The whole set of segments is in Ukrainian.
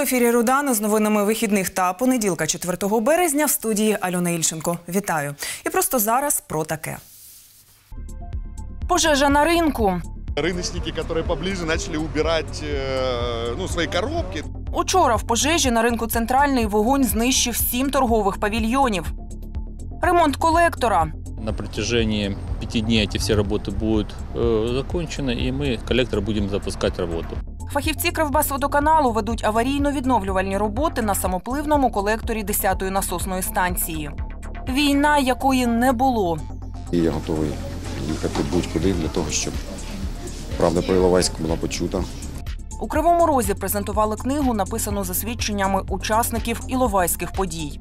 ефірі Рудани з новинами вихідних та понеділка, 4 березня, в студії Альона Ільченко. Вітаю. І просто зараз про таке. Пожежа на ринку. Рыночники, которые поближе, начали убирать э, ну, свои коробки. Учора в пожежі на ринку центральний вогонь знищив сім торгових павільйонів. Ремонт колектора. На протяжении пяти дней эти все работы будут э, закончены, и мы, коллектор, будем запускать работу. Фахівці Кривбасводоканалу ведуть аварійно-відновлювальні роботи на самопливному колекторі 10-ї насосної станції. Війна, якої не було. І я готовий їхати будь-куди для того, щоб правда про Іловайськ була почута. У Кривому Розі презентували книгу, написану за свідченнями учасників іловайських подій.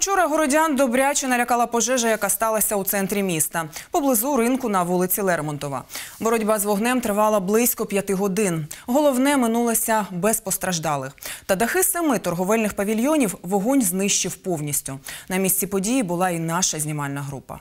Учора городян добряче налякала пожежа, яка сталася у центрі міста, поблизу ринку на вулиці Лермонтова. Боротьба з вогнем тривала близько п'яти годин. Головне минулося без постраждалих. Та дахи семи торговельних павільйонів вогонь знищив повністю. На місці події була і наша знімальна група.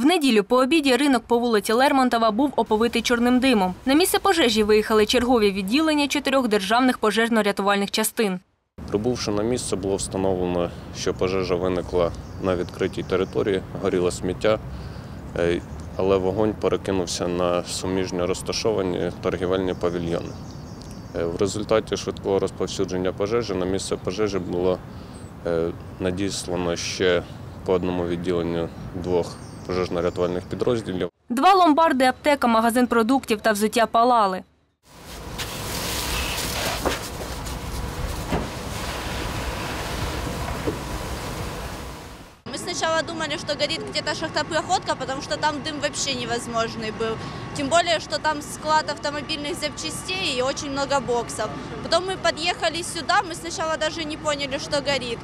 В неділю по обіді ринок по вулиці Лермонтова був оповитий чорним димом. На місце пожежі виїхали чергові відділення чотирьох державних пожежно-рятувальних частин. Прибувши на місце, було встановлено, що пожежа виникла на відкритій території, горіло сміття, е, але вогонь перекинувся на суміжньо розташовані торгівельні павільйони. Е, В результаті швидкого розповсюдження пожежі на місце пожежі було е, надіслано ще по одному відділенню двох пожежно-рятувальних підрозділів. Два ломбарди, аптека, магазин продуктів та взуття палали. Мы сначала думали, что горит где-то шахтопроходка, потому что там дым вообще невозможный был. Тем более, что там склад автомобильных запчастей и очень много боксов. Потом мы подъехали сюда, мы сначала даже не поняли, что горит.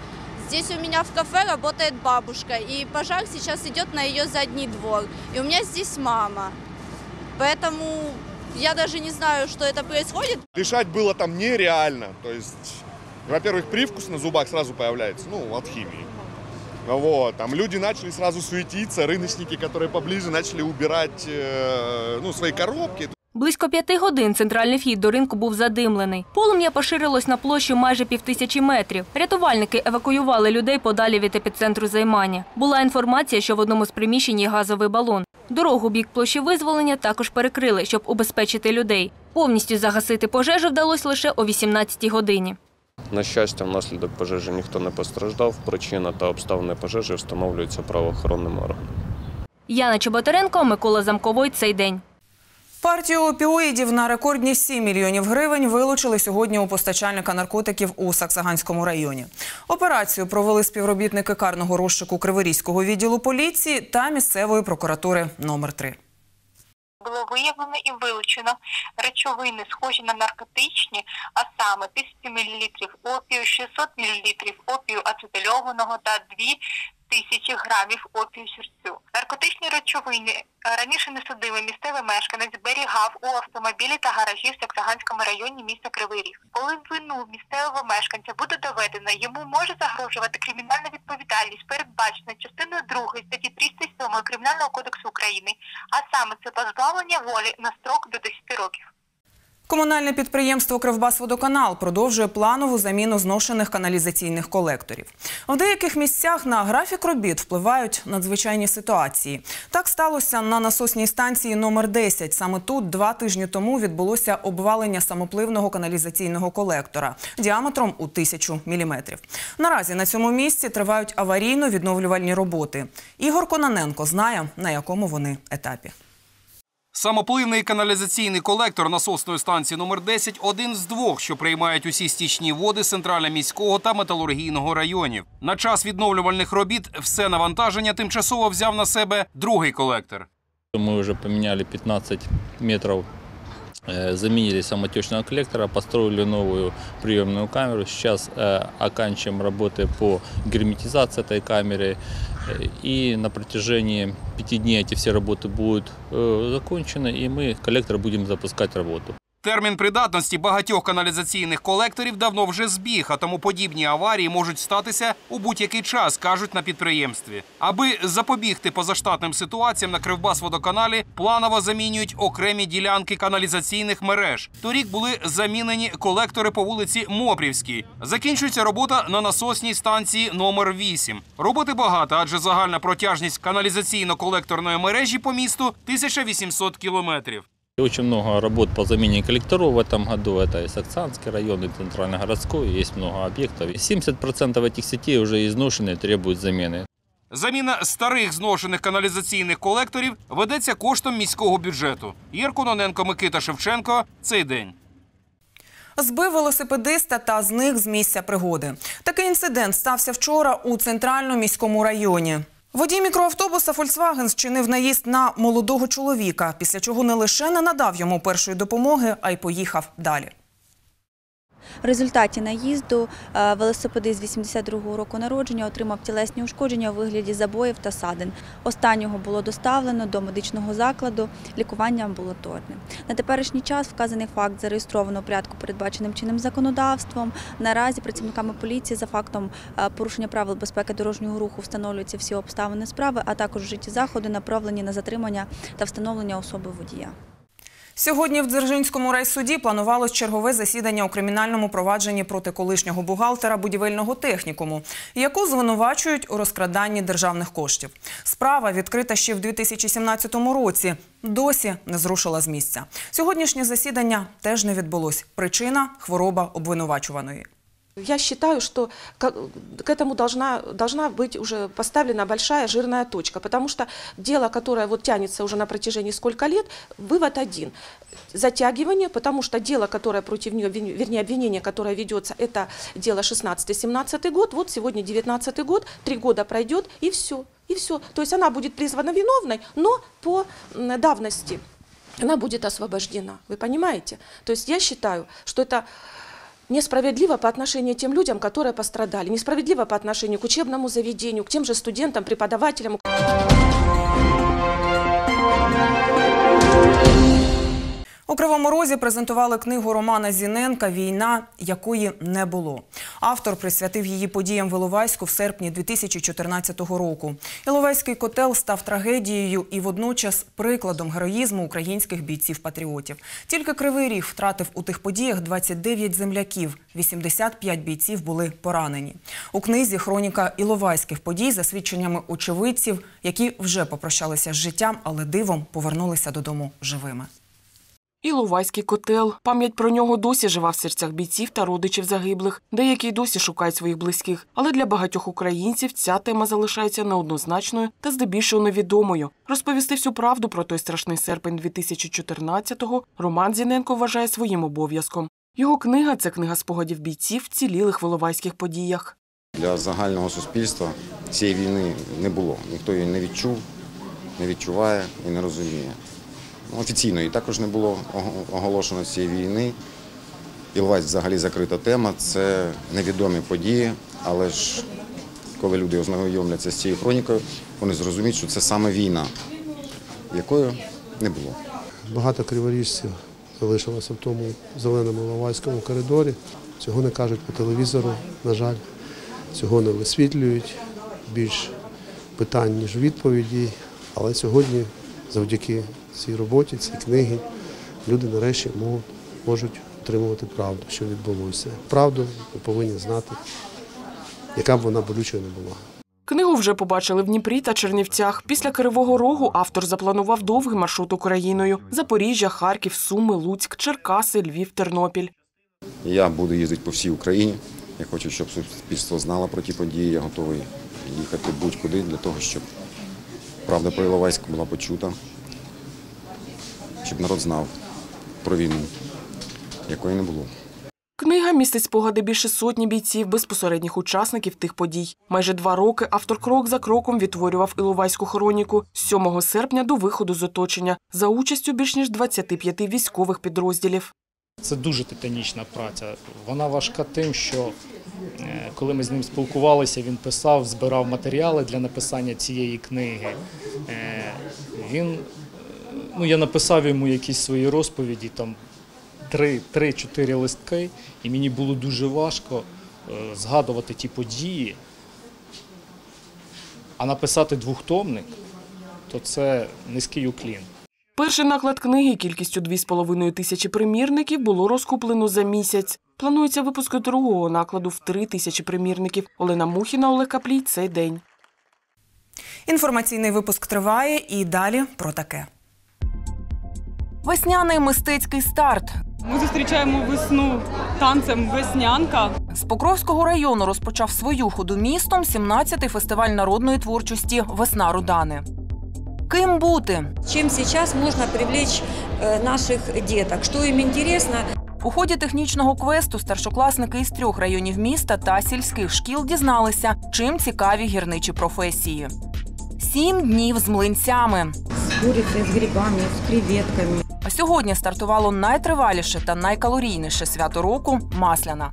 Здесь у меня в кафе работает бабушка, и пожар сейчас идет на ее задний двор. И у меня здесь мама. Поэтому я даже не знаю, что это происходит. Дышать было там нереально. То есть, во-первых, привкус на зубах сразу появляется, ну, от химии. Вот, там люди начали сразу суетиться, рыночники, которые поближе, начали убирать э, ну, свои коробки. Близько п'яти годин центральний вхід до ринку був задимлений. Полум'я поширилось на площу майже півтисячі метрів. Рятувальники евакуювали людей подалі від епіцентру займання. Була інформація, що в одному з приміщень є газовий балон. Дорогу бік площі визволення також перекрили, щоб убезпечити людей. Повністю загасити пожежу вдалося лише о 18-й годині. На щастя, внаслідок пожежі ніхто не постраждав. Причина та обставини пожежі встановлюються правоохоронними органами. Яна Чеботаренко, Микола Замковой. Цей день. Партію опіоїдів на рекордні 7 мільйонів гривень вилучили сьогодні у постачальника наркотиків у Саксаганському районі. Операцію провели співробітники карного розшуку Криворізького відділу поліції та місцевої прокуратури номер 3 було виявлено і вилучено речовини, схожі на наркотичні, а саме 1000 мл опію, 600 мл опію ацетильованого та 2000 грамів опію сірцю. Наркотичні речовини е, раніше несудимий місцевий мешканець зберігав у автомобілі та гаражі в Саксаганському районі міста Кривий Ріг. Коли вину місцевого мешканця буде доведено, йому може загрожувати кримінальна відповідальність, передбачена частиною 2 статті 307 Кримінального кодексу України, а саме це позбавлення волі на строк до 10 років. Комунальне підприємство Кривбасводоканал продовжує планову заміну зношених каналізаційних колекторів. В деяких місцях на графік робіт впливають надзвичайні ситуації. Так сталося на насосній станції номер 10. Саме тут два тижні тому відбулося обвалення самопливного каналізаційного колектора діаметром у тисячу міліметрів. Наразі на цьому місці тривають аварійно-відновлювальні роботи. Ігор Кононенко знає, на якому вони етапі. Самопливний каналізаційний колектор насосної станції номер 10 – один з двох, що приймають усі стічні води центрально-міського та металургійного районів. На час відновлювальних робіт все навантаження тимчасово взяв на себе другий колектор. Мы уже поменяли 15 метров, э, заменили самотечного коллектора, построили новую приемную камеру. Сейчас э, оканчиваем работы по герметизации этой камеры. Э, И на протяжении пяти дней эти все работы будут э, закончены, и мы коллектор будем запускать работу. Термін придатності багатьох каналізаційних колекторів давно вже збіг, а тому подібні аварії можуть статися у будь-який час, кажуть на підприємстві. Аби запобігти позаштатним ситуаціям на Кривбасводоканалі планово замінюють окремі ділянки каналізаційних мереж. Торік були замінені колектори по вулиці Мопрівській. Закінчується робота на насосній станції номер 8. Роботи багато, адже загальна протяжність каналізаційно-колекторної мережі по місту 1800 кілометрів. И Очень много работ по замене коллекторов в этом году. Это и Саксанский район, и Центральногородской. Есть много объектов. И 70% этих сетей уже изношены и требуют замены. Заміна старих зношених каналізаційних колекторів ведеться коштом міського бюджету. Єр Кононенко, Микита Шевченко. Цей день. Збив велосипедиста та зник з місця пригоди. Такий інцидент стався вчора у центральному міському районі. Водій мікроавтобуса Volkswagen зчинив наїзд на молодого чоловіка, після чого не лише не надав йому першої допомоги, а й поїхав далі. В результаті наїзду е, велосипедист 82-го року народження отримав тілесні ушкодження у вигляді забоїв та садин. Останнього було доставлено до медичного закладу лікування амбулаторне. На теперішній час вказаний факт зареєстровано у порядку, передбаченим чинним законодавством. Наразі працівниками поліції за фактом е, порушення правил безпеки дорожнього руху встановлюються всі обставини справи, а також вжиті заходи направлені на затримання та встановлення особи водія. Сьогодні в Дзержинському райсуді планувалось чергове засідання у кримінальному провадженні проти колишнього бухгалтера будівельного технікуму, яку звинувачують у розкраданні державних коштів. Справа відкрита ще в 2017 році. Досі не зрушила з місця. Сьогоднішнє засідання теж не відбулось. Причина хвороба обвинувачуваної. Я считаю, что к этому должна, должна быть уже поставлена большая жирная точка, потому что дело, которое вот тянется уже на протяжении сколько лет, вывод один. Затягивание, потому что дело, которое против нее, вернее, обвинение, которое ведется, это дело 16-17 год, вот сегодня 19 год, три года пройдет и все, и все. То есть она будет призвана виновной, но по давности она будет освобождена. Вы понимаете? То есть я считаю, что это Несправедливо по отношению к тем людям, которые пострадали. Несправедливо по отношению к учебному заведению, к тем же студентам, преподавателям. У Кривому Розі презентували книгу Романа Зіненка Війна, якої не було. Автор присвятив її подіям в Іловайську в серпні 2014 року. Іловайський котел став трагедією і водночас прикладом героїзму українських бійців-патріотів. Тільки Кривий Ріг втратив у тих подіях 29 земляків, 85 бійців були поранені. У книзі хроніка іловайських подій за свідченнями очевидців, які вже попрощалися з життям, але дивом повернулися додому живими. Іловайський котел. Пам'ять про нього досі жива в серцях бійців та родичів загиблих. Деякі досі шукають своїх близьких. Але для багатьох українців ця тема залишається неоднозначною та здебільшого невідомою. Розповісти всю правду про той страшний серпень 2014-го Роман Зіненко вважає своїм обов'язком. Його книга це книга спогадів бійців, вцілілих в іловайських подіях. Для загального суспільства цієї війни не було. Ніхто її не відчув, не відчуває і не розуміє. Офіційно її також не було оголошено цієї війни. Ілвайськ взагалі закрита тема, це невідомі події, але ж коли люди ознайомляться з цією хронікою, вони зрозуміють, що це саме війна, якої не було. Багато криворіжців залишилося в тому зеленому Лавайському коридорі. Цього не кажуть по телевізору, на жаль, цього не висвітлюють. Більш питань, ніж відповідей. Але сьогодні, завдяки цій роботі, цій книгі, люди нарешті можуть, отримувати правду, що відбулося. Правду ми повинні знати, яка б вона болючою не була. Книгу вже побачили в Дніпрі та Чернівцях. Після Кривого Рогу автор запланував довгий маршрут Україною: Запоріжжя, Харків, Суми, Луцьк, Черкаси, Львів, Тернопіль. Я буду їздити по всій Україні. Я хочу, щоб суспільство знало про ті події. Я готовий їхати будь-куди для того, щоб правда про Іловайськ була почута, щоб народ знав про війну, якої не було. Книга містить спогади більше сотні бійців, безпосередніх учасників тих подій. Майже два роки автор крок за кроком відтворював Іловайську хроніку з 7 серпня до виходу з оточення за участю більш ніж 25 військових підрозділів. Це дуже титанічна праця. Вона важка тим, що е, коли ми з ним спілкувалися, він писав, збирав матеріали для написання цієї книги. Е, Він, ну, я написав йому якісь свої розповіді, там три- 3-4 листки, і мені було дуже важко е, згадувати ті події. А написати двохтомник, то це низький уклін. Перший наклад книги кількістю 2,5 тисячі примірників було розкуплено за місяць. Планується випуск другого накладу в 3 тисячі примірників. Олена Мухіна, Олег Каплій. Цей день. Інформаційний випуск триває і далі про таке. Весняний мистецький старт. Ми зустрічаємо весну танцем веснянка. З Покровського району розпочав свою ходу містом 17-й фестиваль народної творчості Весна Рудани. Ким бути? Чем сейчас можно привлечь э, наших деток? Что им интересно? У ході технічного квесту старшокласники із трьох районів міста та сільських шкіл дізналися, чим цікаві гірничі професії. Сім днів з млинцями. С курицей, с грибами, с креветками. А сьогодні стартувало найтриваліше та найкалорійніше свято року Масляна.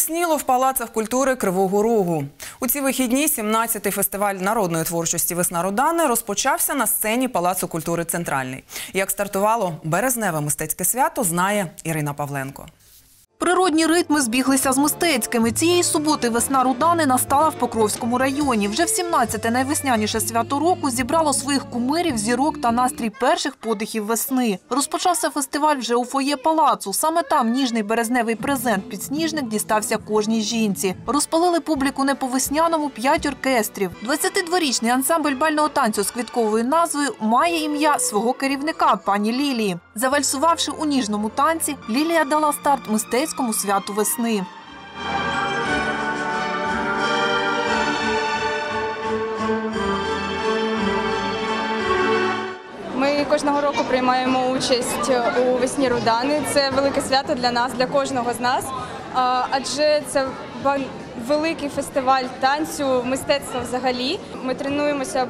Завесніло в палацах культури Кривого Рогу. У ці вихідні 17-й фестиваль народної творчості Весна Родани розпочався на сцені Палацу культури Центральний. Як стартувало березневе мистецьке свято, знає Ірина Павленко. Природні ритми збіглися з мистецькими. Цієї суботи весна Рудани настала в Покровському районі. Вже в 17-те найвесняніше свято року зібрало своїх кумирів, зірок та настрій перших подихів весни. Розпочався фестиваль вже у фоє палацу. Саме там ніжний березневий презент підсніжник дістався кожній жінці. Розпалили публіку не по весняному п'ять оркестрів. 22-річний ансамбль бального танцю з квітковою назвою має ім'я свого керівника пані Лілії. Завальсувавши у ніжному танці, Лілія дала старт мистецькому святу весни. Ми кожного року приймаємо участь у весні Рудани. Це велике свято для нас, для кожного з нас. Адже це великий фестиваль танцю, мистецтва взагалі. Ми тренуємося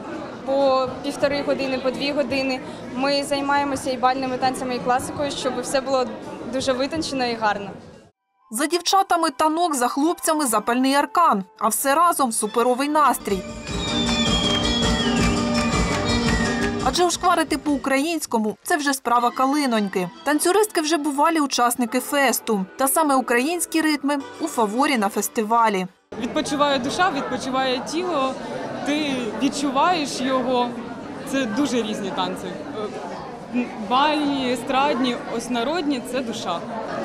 по півтори години, по дві години. Ми займаємося і бальними танцями, і класикою, щоб все було дуже витончено і гарно. За дівчатами танок, за хлопцями запальний аркан, а все разом суперовий настрій. Адже ушкварити по-українському це вже справа калиноньки. Танцюристки вже бувалі учасники фесту. Та саме українські ритми у фаворі на фестивалі. Відпочиває душа, відпочиває тіло. Ти відчуваєш його. Це дуже різні танці. Е, Бальні, естрадні, ось народні це душа.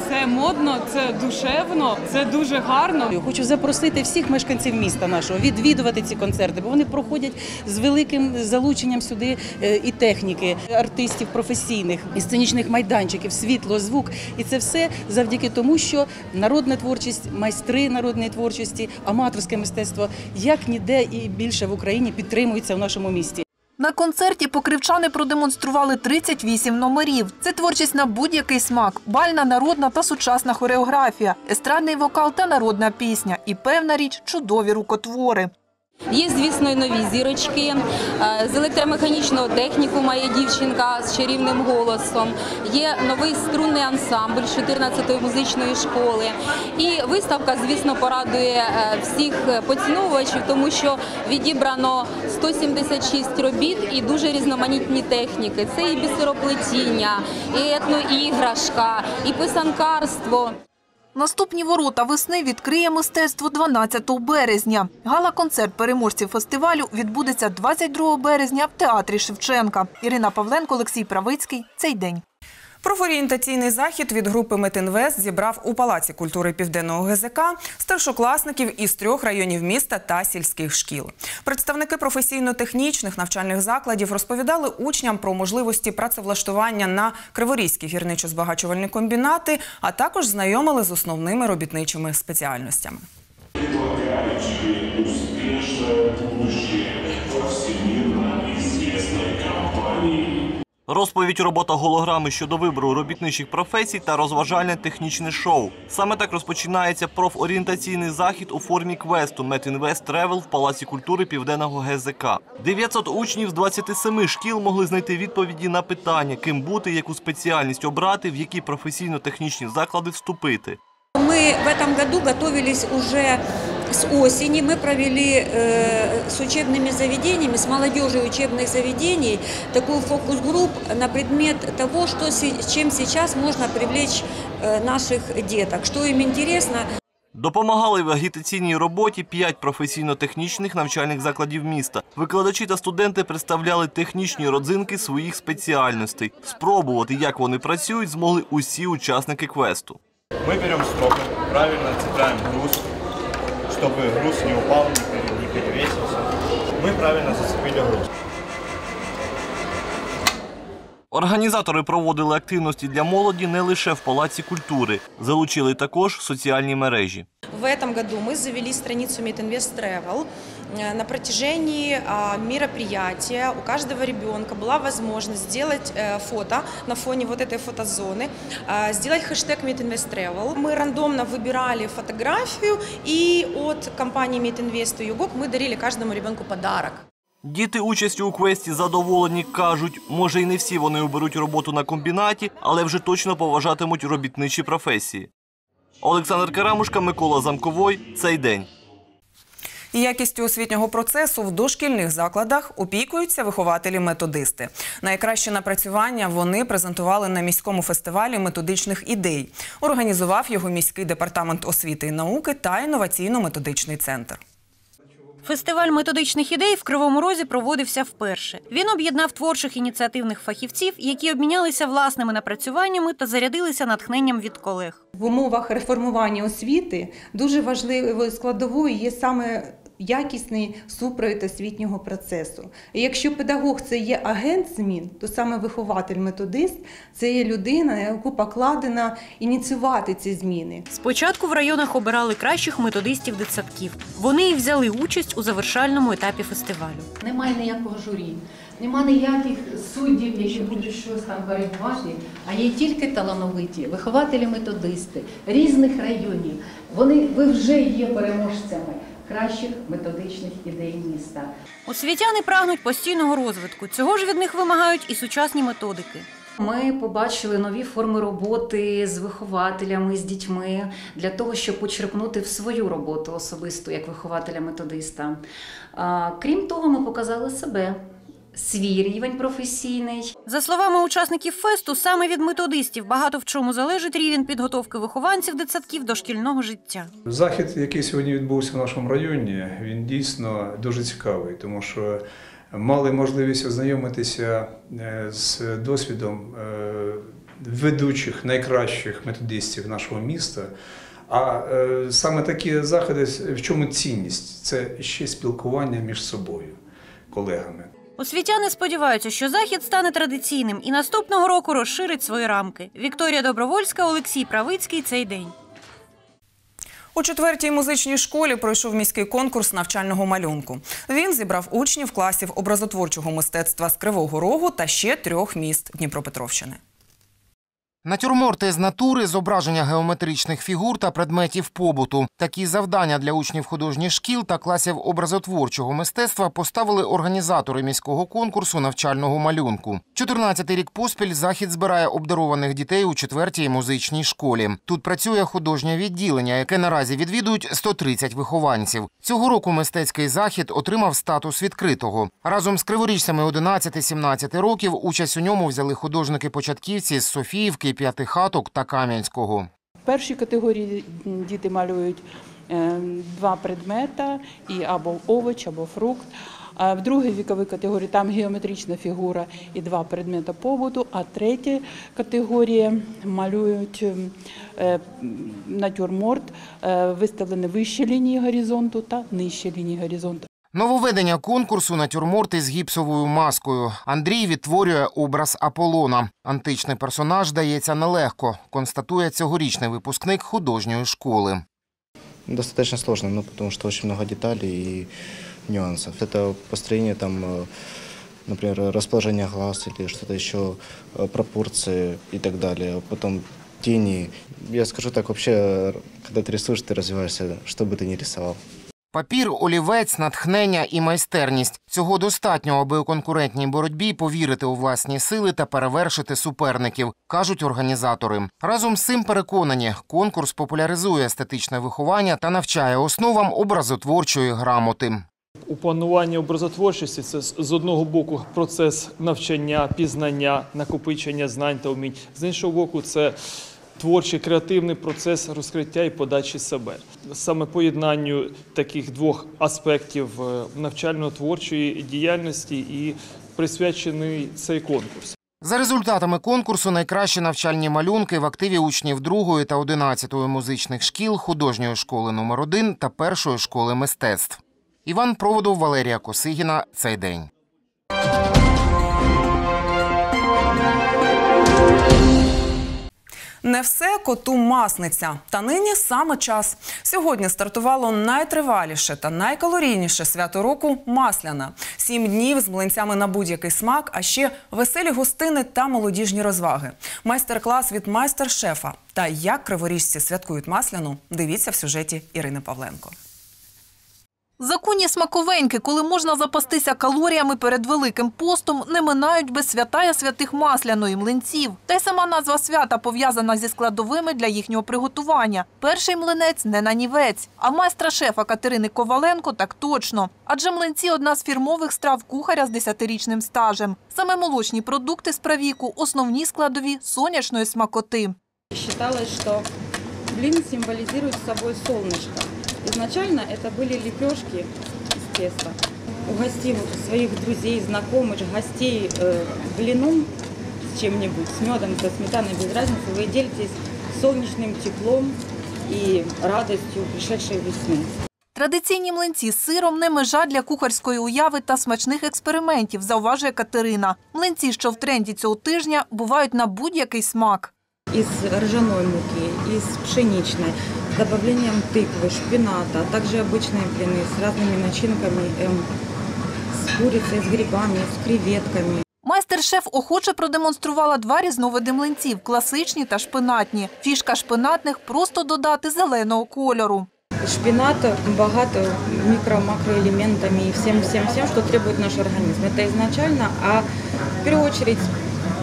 Це модно, це душевно, це дуже гарно. Хочу запросити всіх мешканців міста нашого відвідувати ці концерти, бо вони проходять з великим залученням сюди е, і техніки, артистів професійних, і сценічних майданчиків, світло, звук. І це все завдяки тому, що народна творчість, майстри народної творчості, аматорське мистецтво як ніде і більше в Україні підтримується в нашому місті. На концерті покривчани продемонстрували 38 номерів. Це творчість на будь-який смак: бальна, народна та сучасна хореографія, естрадний вокал та народна пісня. І певна річ чудові рукотвори. Є, звісно, і нові зірочки. Е, З електромеханічного техніку має дівчинка з чарівним голосом. Є новий струнний ансамбль 14-ї музичної школи. І виставка, звісно, порадує е, всіх поціновувачів, тому що відібрано 176 робіт і дуже різноманітні техніки. Це і бісероплетіння, і етноіграшка, і писанкарство. Наступні ворота весни відкриє мистецтво 12 березня. Гала-концерт переможців фестивалю відбудеться 22 березня в театрі Шевченка. Ірина Павленко, Олексій Правицький. Цей день. Профорієнтаційний захід від групи Метинвест зібрав у Палаці культури Південного ГЗК старшокласників із трьох районів міста та сільських шкіл. Представники професійно-технічних навчальних закладів розповідали учням про можливості працевлаштування на Криворізькі гірничо-збагачувальні комбінати, а також знайомили з основними робітничими спеціальностями. Розповідь робота голограми щодо вибору робітничих професій та розважальне технічне шоу. Саме так розпочинається профорієнтаційний захід у формі квесту Метінвест Тревел в Палаці культури Південного ГЗК. 900 учнів з 27 шкіл могли знайти відповіді на питання, ким бути, яку спеціальність обрати, в які професійно-технічні заклади вступити. Мы в этом году готовились уже с осени мы провели э, с учебными заведениями, с молодежью учебных заведений такую фокус-групп на предмет того, что, се- чем сейчас можно привлечь э, наших деток, что им интересно. Допомагали в агітаційній роботі п'ять професійно-технічних навчальних закладів міста. Викладачі та студенти представляли технічні родзинки своїх спеціальностей. Спробувати, як вони працюють, змогли усі учасники квесту. Мы берем стропы, правильно цепляем груз, чтобы груз не упал, не перевесился. Мы правильно зацепили груз. Організатори проводили активності для молоді не лише в Палаці культури, залучили також соціальні мережі. В этом году мы завели страницу Meetinvest Travel. Э, На протяжении а, мероприятия у каждого ребенка была возможность сделать э, фото на фоне вот этой фотозоны, а, сделать хэштег Meetinvest Travel. Мы рандомно выбирали фотографию и от компании Meetinvest и Югок мы дарили каждому ребенку подарок. Діти участю у квесті задоволені кажуть, може й не всі вони оберуть роботу на комбінаті, але вже точно поважатимуть робітничі професії. Олександр Карамушка, Микола Замковой. Цей день. Якістю освітнього процесу в дошкільних закладах опікуються вихователі-методисти. Найкраще напрацювання вони презентували на міському фестивалі методичних ідей. Організував його міський департамент освіти і науки та інноваційно-методичний центр. Фестиваль методичних ідей в Кривому Розі проводився вперше. Він об'єднав творчих ініціативних фахівців, які обмінялися власними напрацюваннями та зарядилися натхненням від колег. В умовах реформування освіти дуже важливою складовою є саме якісний супровід освітнього процесу. І якщо педагог це є агент змін, то саме вихователь-методист це є людина, на яку покладено ініціювати ці зміни. Спочатку в районах обирали кращих методистів дитсадків. Вони і взяли участь у завершальному етапі фестивалю. Немає ніякого журі, нема ніяких суддів, які будуть щось там коригувати, а є тільки талановиті вихователі-методисти різних районів. Вони ви вже є переможцями кращих методичних ідей міста. Освітяни прагнуть постійного розвитку. Цього ж від них вимагають і сучасні методики. Ми побачили нові форми роботи з вихователями, з дітьми для того, щоб почерпнути в свою роботу особисту як вихователя-методиста. Крім того, ми показали себе, свій рівень професійний. За словами учасників фесту, саме від методистів багато в чому залежить рівень підготовки вихованців дитсадків до шкільного життя. Захід, який сьогодні відбувся в нашому районі, він дійсно дуже цікавий, тому що мали можливість ознайомитися е, з досвідом е, ведучих найкращих методистів нашого міста. А е, саме такі заходи, в чому цінність? Це ще спілкування між собою, колегами. Освітяни сподіваються, що захід стане традиційним і наступного року розширить свої рамки. Вікторія Добровольська, Олексій Правицький. Цей день. У четвертій музичній школі пройшов міський конкурс навчального малюнку. Він зібрав учнів класів образотворчого мистецтва з Кривого Рогу та ще трьох міст Дніпропетровщини. Натюрморти з натури, зображення геометричних фігур та предметів побуту. Такі завдання для учнів художніх шкіл та класів образотворчого мистецтва поставили організатори міського конкурсу навчального малюнку. 14-й рік поспіль захід збирає обдарованих дітей у четвертій музичній школі. Тут працює художнє відділення, яке наразі відвідують 130 вихованців. Цього року мистецький захід отримав статус відкритого. Разом з криворіжцями 11-17 років участь у ньому взяли художники-початківці з Софіївки, П'ятихаток та Кам'янського. В першій категорії діти малюють е, два предмета, і або овоч, або фрукт. А в другій віковій категорії там геометрична фігура і два предмета побуту. А третя категорія малюють е, натюрморт, е, виставлені вищі лінії горизонту та нижчі лінії горизонту. Нововведення конкурсу натюрморти з гіпсовою маскою. Андрій відтворює образ Аполлона. Античний персонаж дається нелегко, констатує цьогорічний випускник художньої школи. Достаточно сложно, ну, потому что очень много деталей и нюансов. Это построение, там, э, например, расположение глаз или что-то еще, э, пропорции и так далее. Потом тени. Я скажу так, вообще, когда ты рисуешь, ты развиваешься, что бы ты ни рисовал. Папір, олівець, натхнення і майстерність цього достатньо, аби у конкурентній боротьбі повірити у власні сили та перевершити суперників, кажуть організатори. Разом з цим переконані, конкурс популяризує естетичне виховання та навчає основам образотворчої грамоти. У плануванні образотворчості це з одного боку процес навчання, пізнання, накопичення знань та вмінь. З іншого боку, це творчий креативний процес розкриття і подачі себе. Саме поєднанню таких двох аспектів е, навчально-творчої діяльності і присвячений цей конкурс. За результатами конкурсу найкращі навчальні малюнки в активі учнів 2 та 11 музичних шкіл, художньої школи номер 1 та першої школи мистецтв. Іван Проводов, Валерія Косигіна. Цей день. Не все коту масниця. Та нині саме час. Сьогодні стартувало найтриваліше та найкалорійніше свято року масляна. Сім днів з млинцями на будь-який смак, а ще веселі гостини та молодіжні розваги. Майстер-клас від майстер-шефа. Та як криворіжці святкують масляну, дивіться в сюжеті Ірини Павленко. Законні смаковеньки, коли можна запастися калоріями перед Великим постом, не минають без святая святих масляної млинців. Та й сама назва свята пов'язана зі складовими для їхнього приготування. Перший млинець не нанівець, а майстра шефа Катерини Коваленко так точно. Адже млинці – одна з фірмових страв кухаря з 10-річним стажем. Саме молочні продукти з правіку – основні складові сонячної смакоти. Считалось, что блин символизирует собой солнышко. Изначально это были лепешки из теста. Угостив своих друзей, знакомых, гостей э, блином с чем-нибудь, с медом, со сметаной, без разницы, вы делитесь солнечным теплом и радостью пришедшей весны. Традиційні млинці з сиром не межа для кухарської уяви та смачних експериментів, зауважує Катерина. Млинці, що в тренді цього тижня, бувають на будь-який смак. Из ржаной муки, из пшеничной, с добавлением тыквы, шпината, а также обычные блины с разными начинками, эм, с курицей, с грибами, с креветками. Майстер-шеф охоче продемонструвала два різновиди млинців – класичні та шпинатні. Фішка шпинатних – просто додати зеленого кольору. Шпинат богат микро-макроэлементами и всем-всем-всем, что требует наш организм. Это изначально, а в первую очередь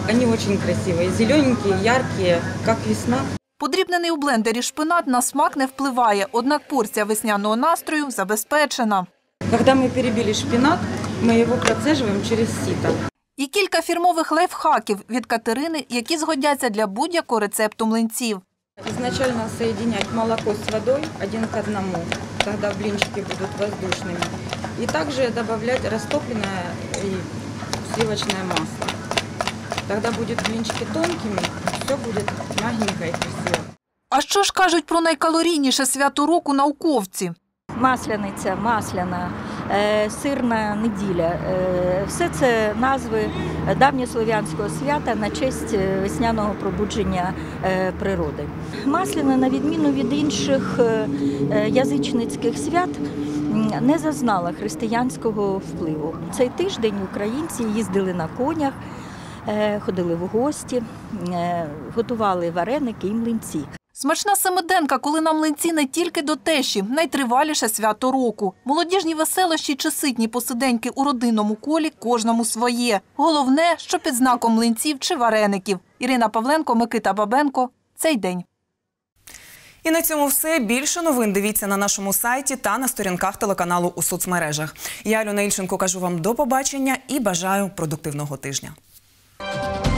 они очень красивые, зелененькие, яркие, как весна. Подрібнений у блендері шпинат на смак не впливає, однак порція весняного настрою забезпечена. Когда мы перебили шпинат, мы его процеживаем через сито. І кілька фірмових лайфхаків від Катерини, які згодяться для будь-якого рецепту млинців. Изначально соединять молоко с водой один к одному, тогда блинчики будут воздушными. И также добавлять растопленное и сливочное масло. Тогда будут блинчики тонкими, все будет мягенько и красиво. А що ж кажуть про найкалорійніше свято року науковці? Масляниця, масляна, е, сирна неділя. Е, Все це назви давньослов'янського свята на честь е, весняного пробудження природи. Масляна, на відміну від інших язичницьких свят, не зазнала християнського впливу. Цей тиждень українці їздили на конях, ходили в гості, е, готували вареники і млинці. Смачна семиденка, коли на млинці не тільки до тещі, найтриваліше свято року. Молодіжні веселощі чи ситні посиденьки у родинному колі кожному своє. Головне, що під знаком млинців чи вареників. Ірина Павленко, Микита Бабенко. Цей день. І на цьому все. Більше новин дивіться на нашому сайті та на сторінках телеканалу у соцмережах. Я Альона Ільченко кажу вам до побачення і бажаю продуктивного тижня. you